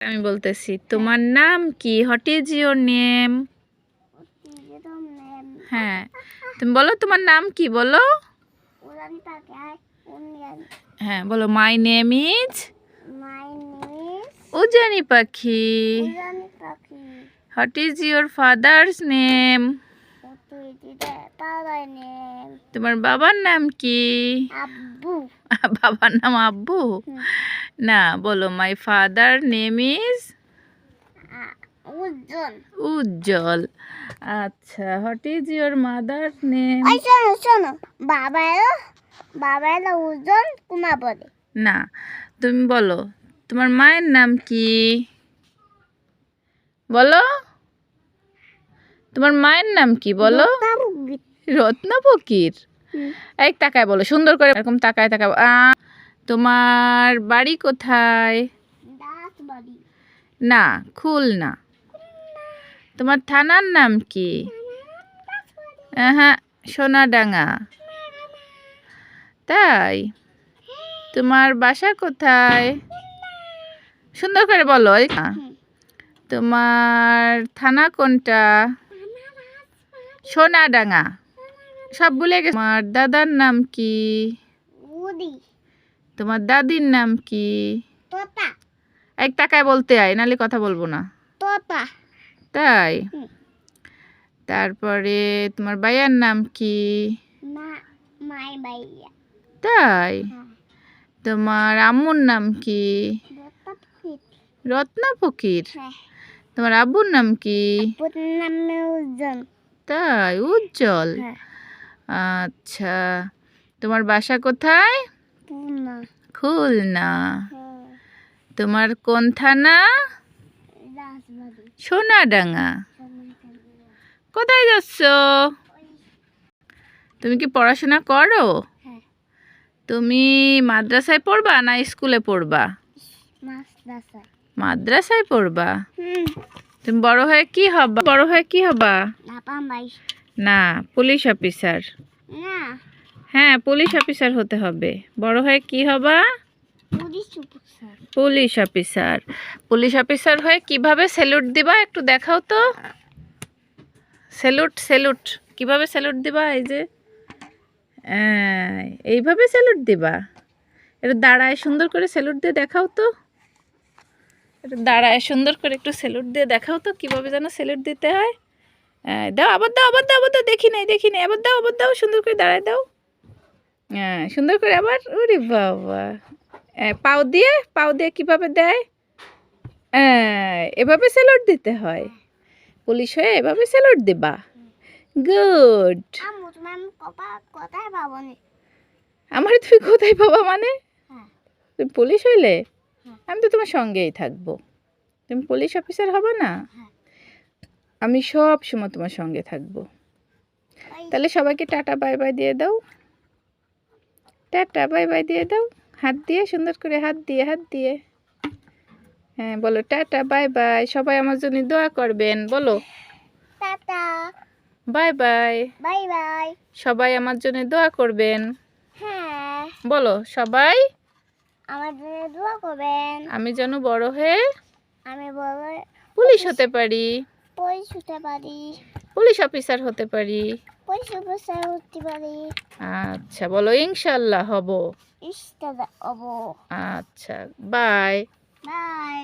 আমি বলতেছি তোমার নাম কি? হোয়াট ইজ ইয়োর নেম হ্যাঁ। তুমি বলো তোমার নাম কি বলো। হ্যাঁ বলো মাই নেম ইজ উজানি পাখি। What is your father's name তুই দিদে পালাই নেম তোমার বাবার নাম কি? আব্বু। বাবার নাম আব্বু? না বলো my father name is Ujjwal. Ujjwal. আচ্ছা what is your mother name শোনো শোনো বাবা এলো বাবা এলো উজ্জ্বল কুমা বলে। না তুমি বলো তোমার মায়ের নাম কি? বলো। তোমার মায়ের নাম কি বলো? রত্না ফকির। এক তাকায় বলো সুন্দর করে এরকম তাকায় তাকায় আ, তোমার বাড়ি কোথায়? দাস বাড়ি না খুলনা। তোমার থানার নাম কি? হ্যাঁ সোনাডাঙ্গা। তাই? তোমার বাসা কোথায়? সুন্দর করে বলো। না। তোমার থানা কোনটা? সোনাডাঙ্গা। সব ভুলে গেছে। তোমার দাদার নাম কি? তোমার দাদির নাম কি? এক টাকায় বলতে আয় নালে কথা বলব না। তাই? তারপরে তোমার ভাইয়ার নাম কি? তাই? হ্যাঁ। তোমার আম্মুর নাম কি? রত্না ফকির। হ্যাঁ। তোমার আব্বুর নাম কি? তাই? উজ্জ্বল। হ্যাঁ। আচ্ছা তোমার বাসা কোথায়? খুলনা। হ্যাঁ। তোমার কোন থানা? সোনাডাঙ্গা। কোথায় যাচ্ছ? তুমি কি পড়াশোনা করো? হ্যাঁ। তুমি মাদ্রাসায় পড়বা না স্কুলে পড়বা? মাদ্রাসায়। পড়বা? তুমি বড় হয়ে কি হবা? বড় হয়ে কি হবা? না পুলিশ অফিসার। না। হ্যাঁ পুলিশ অফিসার হতে হবে। বড় হয়ে কি হবা? Police officer. Police officer. হয়ে কীভাবে স্যালুট দিবা একটু দেখাও তো। স্যালুট স্যালুট কীভাবে স্যালুট দিবা এই যে? এই, এইভাবে স্যালুট দিবা? একটু দাঁড়ায় সুন্দর করে স্যালুট দিয়ে দেখাও তো। একটু দাঁড়ায় সুন্দর করে একটু স্যালুট দিয়ে দেখাও তো কীভাবে যেন স্যালুট দিতে হয়। দাও আবার দাও আবার দাও আবার দাও দেখি নাই দেখি নাই। আবার দাও আবার দাও সুন্দর করে দাঁড়ায় দাও। হ্যাঁ সুন্দর করে আবার ওরে বাবা। এ, পাও দিয়ে পাও দিয়ে কীভাবে দেয়? এ, এভাবে স্যালুট দিতে হয়। পুলিশ হয়ে এভাবে স্যালুট দিবা। গুড। আমার তুমি কোথায় পাবা মানে? হ্যাঁ। তুমি পুলিশ হইলে? হ্যাঁ। আমি তো তোমার সঙ্গেই থাকব। তুমি পুলিশ অফিসার হবে না? হ্যাঁ। আমি সব সময় তোমার সঙ্গে থাকব। তাহলে সবাইকে টাটা বাই বাই দিয়ে দাও। টাটা বাই বাই দিয়ে দাও। হাত দিয়ে সুন্দর করে হাত দিয়ে হাত দিয়ে। হ্যাঁ বলো টাটা বাই বাই। সবাই আমার জন্য দোয়া করবেন বলো। Tata. Bye bye. Bye bye. সবাই আমার জন্য দোয়া করবেন। হ্যাঁ। বলো সবাই। আমার জন্য দোয়া করবেন। আমি যেন বড় হয়ে আমি বলব পুলিশ হতে পারি। পই হতে পারি। পুলিশ অফিসার হতে পারি। পুলিশ অফিসার হতে পারি। আচ্ছা বলো ইনশাল্লাহ হব। ইনশাআল্লাহ হব। আচ্ছা বাই বাই